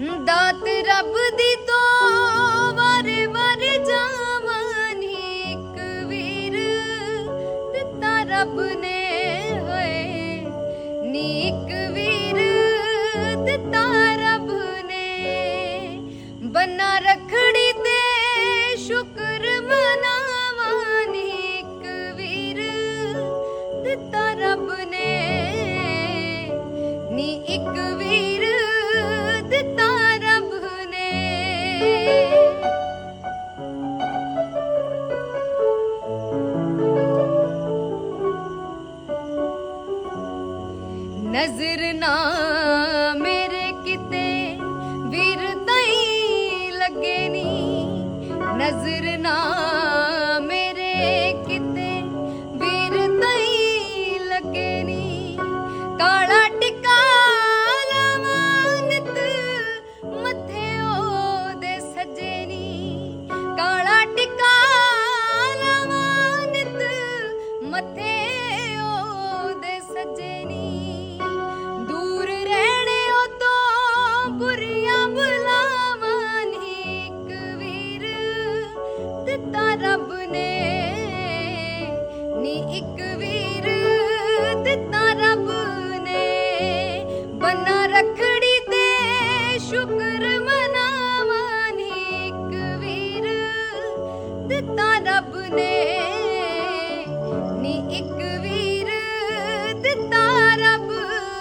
ਦਾਤ ਰੱਬ ਦੀ ਤੋ ਵਰ ਵਰ ਜਾਵਨ ਇੱਕ ਵੀਰ ਦਿੱਤਾ ਰੱਬ ਨੇ नजर ना मेरे किते विर्दाई लगेनी नजर ना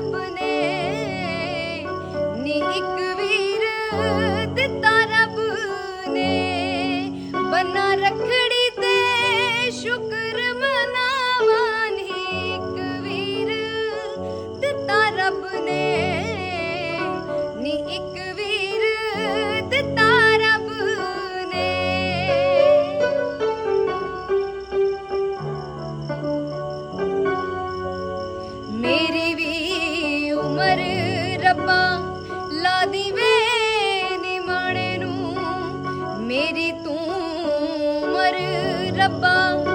ਰੱਬ ਨੀ ਇੱਕ ਵੀਰ ਦਿੱਤਾ ربا